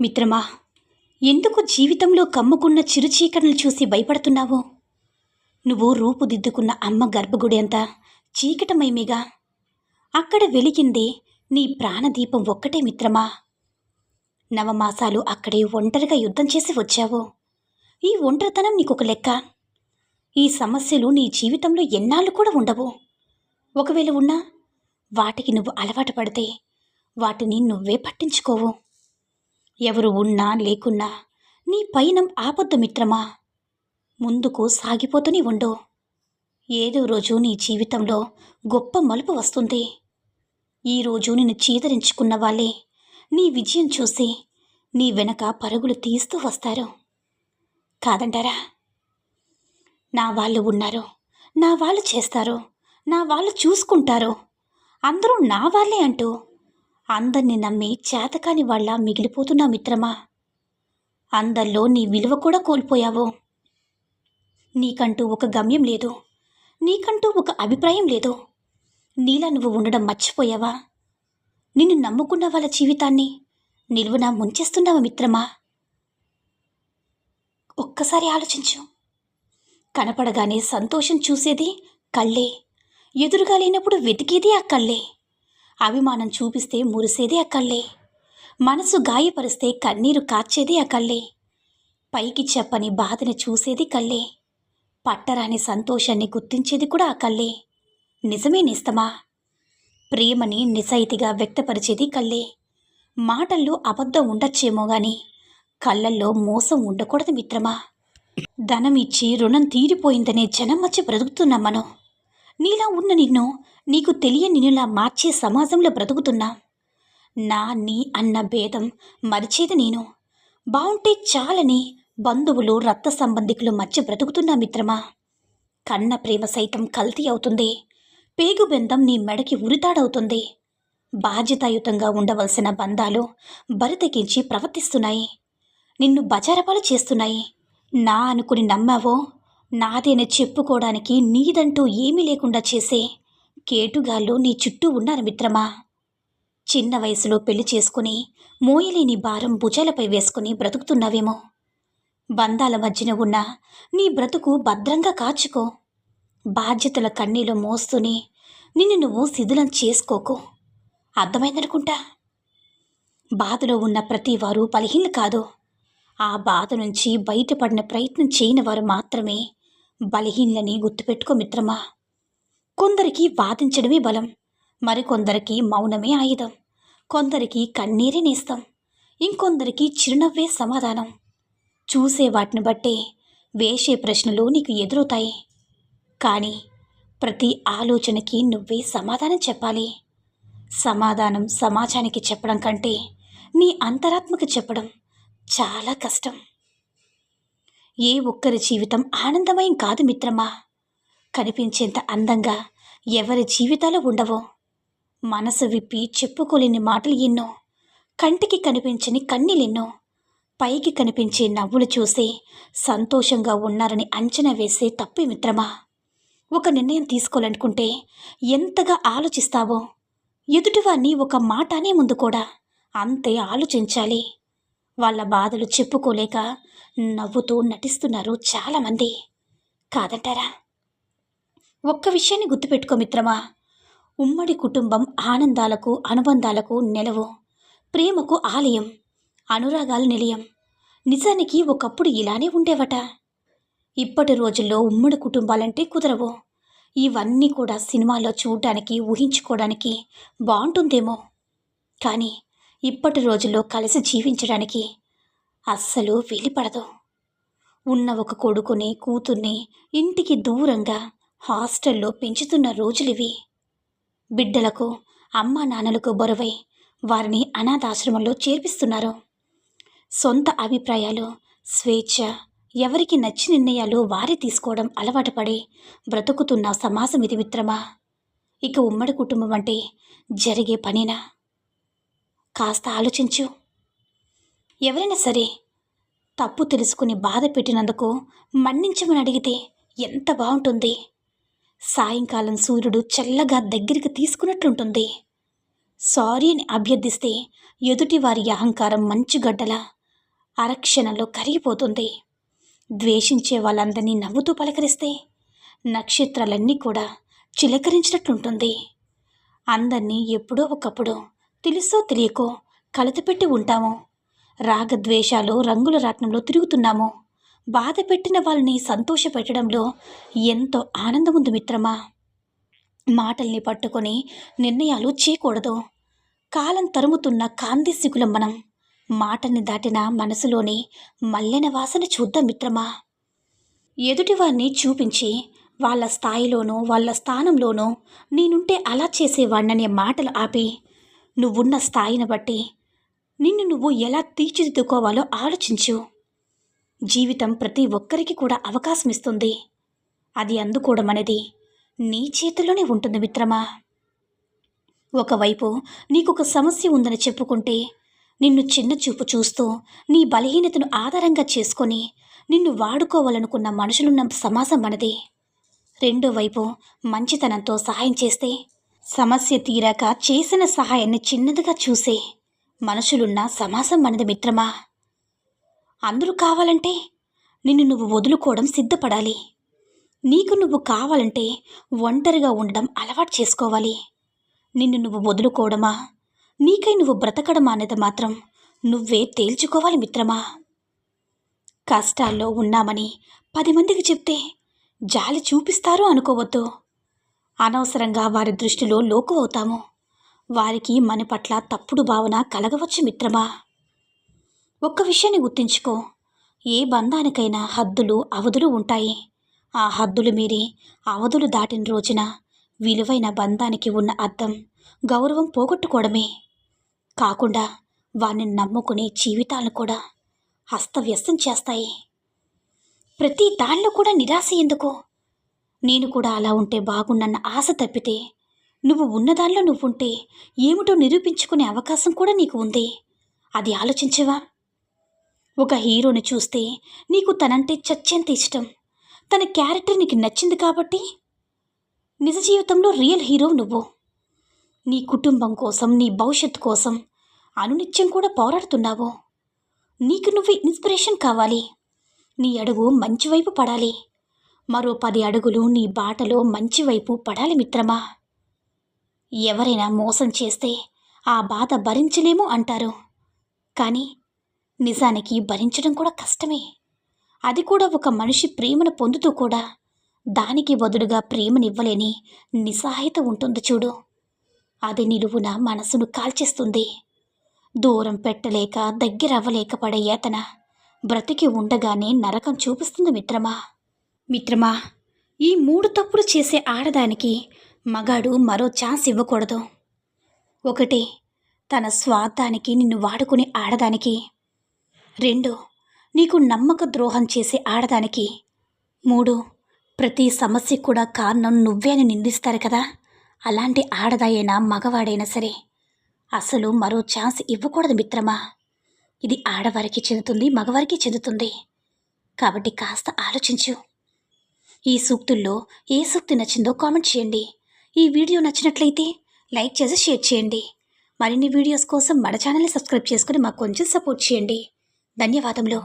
మిత్రమా ఎందుకు జీవితంలో కమ్ముకున్న చిరుచీకటిని చూసి భయపడుతున్నావు? నువ్వు రూపుదిద్దుకున్న అమ్మ గర్భగుడి అంతా చీకటమైమిగా అక్కడ వెలిగింది నీ ప్రాణదీపం ఒక్కటే మిత్రమా. నవమాసాలు అక్కడే ఒంటరిగా యుద్ధం చేసి వచ్చావు. ఈ ఒంటరితనం నీకొక లెక్క. ఈ సమస్యలు నీ జీవితంలో ఎన్నాళ్ళు కూడా ఉండవు. ఒకవేళ ఉన్నా వాటికి నువ్వు అలవాటు పడితే వాటిని నువ్వే పట్టించుకోవు. ఎవరు ఉన్నా లేకున్నా నీ పయనం ఆపద్దు మిత్రమా. ముందుకు సాగిపోతూనే ఉండు. ఏదో రోజు నీ జీవితంలో గొప్ప మలుపు వస్తుంది. ఈరోజు నిన్ను చీదరించుకున్న వాళ్ళే నీ విజయం చూసి నీ వెనక పరుగులు తీస్తూ వస్తారు. కాదంటారా? నా వాళ్ళు ఉన్నారు. నా వాళ్ళు చేస్తారు. నా వాళ్ళు చూసుకుంటారు. అందరూ నా వాళ్ళే అంటూ అందరిని నమ్మి చేతకాని వాళ్ళ మిగిలిపోతున్నా మిత్రమా? అందరిలో నీ విలువ కూడా కోల్పోయావు. నీకంటూ ఒక గమ్యం లేదు. నీకంటూ ఒక అభిప్రాయం లేదు. నీలా నువ్వు ఉండడం మర్చిపోయావా? నిన్ను నమ్ముకున్న వాళ్ళ జీవితాన్ని నిలువున ముంచేస్తున్నావా మిత్రమా? ఒక్కసారి ఆలోచించు. కనపడగానే సంతోషం చూసేది కళ్ళే. ఎదురుగా లేనప్పుడు వెతికేది ఆ కళ్ళే. అభిమానం చూపిస్తే మురిసేది ఆ కళ్ళే మనసు గాయపరిస్తే కన్నీరు కార్చేది ఆ కళ్ళే పైకి చెప్పని బాధని చూసేది కళ్ళే. పట్టరాని సంతోషాన్ని గుర్తించేది కూడా ఆ కళ్ళే నిజమే నిస్తమా? ప్రేమని నిజాయితీగా వ్యక్తపరిచేది కళ్ళే. మాటల్లో అబద్ధం ఉండొచ్చేమో గాని కళ్ళల్లో మోసం ఉండకూడదు మిత్రమా? ధనం ఇచ్చి రుణం తీరిపోయిందనే జనం వచ్చి బ్రతుకుతున్నాం మనం. నీలా ఉన్న నిన్ను నీకు తెలియని నిన్నులా మార్చే సమాజంలో బ్రతుకుతున్నా. నా నీ అన్న భేదం మరిచేది నేను. బావుంటే చాలని బంధువులు రక్త సంబంధికులు మధ్య బ్రతుకుతున్నా మిత్రమా. కన్న ప్రేమ సైతం కల్తీ అవుతుంది. పేగు పేగుబెందం నీ మెడకి ఉరితాడవుతుంది. బాధ్యతాయుతంగా ఉండవలసిన బంధాలు బరితెగించి ప్రవర్తిస్తున్నాయి. నిన్ను బజారపాలు చేస్తున్నాయి. నా అనుకుని నమ్మావో నాదేని చెప్పుకోవడానికి నీదంటూ ఏమీ లేకుండా చేసే కేటుగాళ్ళు నీ చుట్టూ ఉన్నారు మిత్రమా. చిన్న వయసులో పెళ్ళి చేసుకుని మోయలేని భారం భుజాలపై వేసుకుని బ్రతుకుతున్నావేమో. బంధాల మధ్యన ఉన్న నీ బ్రతుకు భద్రంగా కాచుకో. బాధ్యతల కన్నీలు మోస్తూనే నిన్ను నువ్వు శిథిలం చేసుకోకు. అర్థమైందనుకుంటా? బాధలో ఉన్న ప్రతి వారు బలహీనలు కాదు. ఆ బాధ నుంచి బయటపడిన ప్రయత్నం చేయని వారు మాత్రమే బలహీనలని గుర్తుపెట్టుకో మిత్రమా. కొందరికి వాదించడమే బలం మరికొందరికి మౌనమే ఆయుధం. కొందరికి కన్నీరే నేస్తాం ఇంకొందరికి చిరునవ్వే సమాధానం. చూసే వాటిని బట్టే వేసే ప్రశ్నలు నీకు ఎదురవుతాయి. కానీ ప్రతి ఆలోచనకి నువ్వే సమాధానం చెప్పాలి. సమాధానం సమాజానికి చెప్పడం కంటే నీ అంతరాత్మకు చెప్పడం చాలా కష్టం. ఏ ఒక్కరి జీవితం ఆనందమయం కాదు మిత్రమా? కనిపించేంత అందంగా ఎవరి జీవితాలు ఉండవో? మనసు విప్పి చెప్పుకోలేని మాటలు ఎన్నో? కంటికి కనిపించని కన్నీలెన్నో పైకి కనిపించే నవ్వులు చూసి సంతోషంగా ఉన్నారని అంచనా వేసే తప్పి మిత్రమా? ఒక నిర్ణయం తీసుకోవాలనుకుంటే ఎంతగా ఆలోచిస్తావో? ఎదుటివారిని ఒక మాట అనే ముందు కూడా అంతే ఆలోచించాలి. వాళ్ళ బాధలు చెప్పుకోలేక నవ్వుతూ నటిస్తున్నారు చాలామంది. కాదంటారా? ఒక్క విషయాన్ని గుర్తుపెట్టుకో మిత్రమా. ఉమ్మడి కుటుంబం ఆనందాలకు అనుబంధాలకు నెలవు. ప్రేమకు ఆలయం అనురాగాల నిలయం. నిజానికి ఒకప్పుడు ఇలానే ఉండేవట. ఇప్పటి రోజుల్లో ఉమ్మడి కుటుంబాలంటే కుదరవు. ఇవన్నీ కూడా సినిమాలో చూడడానికి ఊహించుకోవడానికి బాగుంటుందేమో. కానీ ఇప్పటి రోజుల్లో కలిసి జీవించడానికి అస్సలు వెళ్ళిపడదు ఉన్న ఒక కొడుకుని కూతుర్ని ఇంటికి దూరంగా హాస్టల్లో పెంచుతున్న రోజులివి. బిడ్డలకు అమ్మా నాన్నలకు బరువై వారిని అనాథాశ్రమంలో చేర్పిస్తున్నారు. సొంత అభిప్రాయాలు స్వేచ్ఛ ఎవరికి నచ్చి నిర్ణయాలు వారే తీసుకోవడం అలవాటు పడి బ్రతుకుతున్న సమాజం ఇది మిత్రమా? ఇక ఉమ్మడి కుటుంబం అంటే జరిగే పనేనా? కాస్త ఆలోచించు. ఎవరైనా సరే తప్పు తెలుసుకుని బాధ పెట్టినందుకు మన్నించమని అడిగితే ఎంత బాగుంటుంది. సాయంకాలం సూర్యుడు చల్లగా దగ్గరికి తీసుకున్నట్లుంటుంది. సారీ అని అభ్యర్థిస్తే ఎదుటివారి అహంకారం మంచుగడ్డల అరక్షణలో కరిగిపోతుంది. ద్వేషించే వాళ్ళందరినీ నవ్వుతూ పలకరిస్తే నక్షత్రాలన్నీ కూడా చిలకరించినట్లుంటుంది. అందరినీ ఎప్పుడో ఒకప్పుడు తెలుసో తెలియకో కలతపెట్టి ఉంటాము. రాగద్వేషాలు రంగుల రాట్నంలో తిరుగుతున్నాము. బాధ పెట్టిన వాళ్ళని సంతోషపెట్టడంలో ఎంతో ఆనందం ఉంది మిత్రమా? మాటల్ని పట్టుకొని నిర్ణయాలు చేయకూడదు. కాలం తరుముతున్న కాందిసిగులం మనం. మాటని దాటిన మనసులోని మల్లెన వాసన చూద్దాం మిత్రమా? ఎదుటివారిని చూపించి వాళ్ళ స్థాయిలోనూ వాళ్ళ స్థానంలోనూ నేనుంటే అలా చేసేవాడిననే మాటలు ఆపి నువ్వున్న స్థాయిని బట్టి నిన్ను నువ్వు ఎలా తీర్చిదిద్దుకోవాలో ఆలోచించు. జీవితం ప్రతి ఒక్కరికి కూడా అవకాశం ఇస్తుంది. అది అందుకోవడం అనేది నీ చేతిలోనే ఉంటుంది మిత్రమా. ఒకవైపు నీకొక సమస్య ఉందని చెప్పుకుంటే నిన్ను చిన్న చూపు చూస్తూ నీ బలహీనతను ఆధారంగా చేసుకొని నిన్ను వాడుకోవాలనుకున్న మనుషులున్న సమాజం మనది. రెండో వైపు మంచితనంతో సహాయం చేస్తే సమస్య తీరాక చేసిన సహాయాన్ని చిన్నదిగా చూసే మనుషులున్న సమాజం మనది మిత్రమా? అందరూ కావాలంటే నిన్ను నువ్వు వదులుకోవడం సిద్ధపడాలి. నీకు నువ్వు కావాలంటే ఒంటరిగా ఉండడం అలవాటు చేసుకోవాలి. నిన్ను నువ్వు వదులుకోవడమా? నీకై నువ్వు బ్రతకడమా అనేది మాత్రం నువ్వే తేల్చుకోవాలి మిత్రమా? కష్టాల్లో ఉన్నామని పది మందికి చెప్తే జాలి చూపిస్తారు అనుకోవద్దు. అనవసరంగా వారి దృష్టిలో లోకు అవుతాము వారికి మన పట్ల తప్పుడు భావన కలగవచ్చు మిత్రమా? ఒక్క విషయాన్ని గుర్తుంచుకో. ఏ బంధానికైనా హద్దులు అవధులు ఉంటాయి. ఆ హద్దులు మీరి అవధులు దాటిన రోజున విలువైన బంధానికి ఉన్న అర్థం గౌరవం పోగొట్టుకోవడమే. కాకుండా వారిని నమ్ముకునే జీవితాలను కూడా అస్తవ్యస్తం చేస్తాయి. ప్రతి దానిలో కూడా నిరాశ ఎందుకు? నేను కూడా అలా ఉంటే బాగున్నన్న ఆశ తప్పితే నువ్వు ఉన్నదానిలో నువ్వుంటే ఏమిటో నిరూపించుకునే అవకాశం కూడా నీకు ఉంది. అది ఆలోచించవా? ఒక హీరోని చూస్తే నీకు తనంటే చచ్చేంత ఇష్టం. తన క్యారెక్టర్ నీకు నచ్చింది కాబట్టి. నిజ జీవితంలో రియల్ హీరో నువ్వు. నీ కుటుంబం కోసం నీ భవిష్యత్తు కోసం అనునిత్యం కూడా పోరాడుతున్నావు. నీకు నువ్వు ఇన్స్పిరేషన్ కావాలి. నీ అడుగు మంచి వైపు పడాలి. మరో పది అడుగులు నీ బాటలో మంచి వైపు పడాలి మిత్రమా? ఎవరైనా మోసం చేస్తే ఆ బాధ భరించలేము అంటారు. కానీ నిజానికి భరించడం కూడా కష్టమే. అది కూడా ఒక మనిషి ప్రేమను పొందుతూ కూడా దానికి బదులుగా ప్రేమనివ్వలేని నిస్సహాయత ఉంటుంది చూడు. అది నిలువున మనసును కాల్చేస్తుంది. దూరం పెట్టలేక దగ్గర అవ్వలేక పడే యాతన బ్రతికి ఉండగానే నరకం చూపిస్తుంది మిత్రమా? మిత్రమా ఈ మూడు తప్పులు చేసే ఆడదానికి మగాడు మరో ఛాన్స్ ఇవ్వకూడదు. ఒకటి తన స్వార్థానికి నిన్ను వాడుకునే ఆడదానికి. రెండు నీకు నమ్మక ద్రోహం చేసే ఆడదానికి. మూడు ప్రతి సమస్యకు కూడా కారణం నువ్వే అని నిందిస్తారు కదా. అలాంటి ఆడదాయైనా మగవాడైనా సరే అసలు మరో ఛాన్స్ ఇవ్వకూడదు మిత్రమా. ఇది ఆడవారికి చెందుతుంది మగవారికి చెందుతుంది. కాబట్టి కాస్త ఆలోచించు. ఈ సూక్తుల్లో ఏ సూక్తి నచ్చిందో కామెంట్ చేయండి. ఈ వీడియో నచ్చినట్లయితే లైక్ చేసి షేర్ చేయండి. మరిన్ని వీడియోస్ కోసం మన ఛానల్ని సబ్స్క్రైబ్ చేసుకుని మాకు కొంచెం సపోర్ట్ చేయండి. ధన్యవాదములు.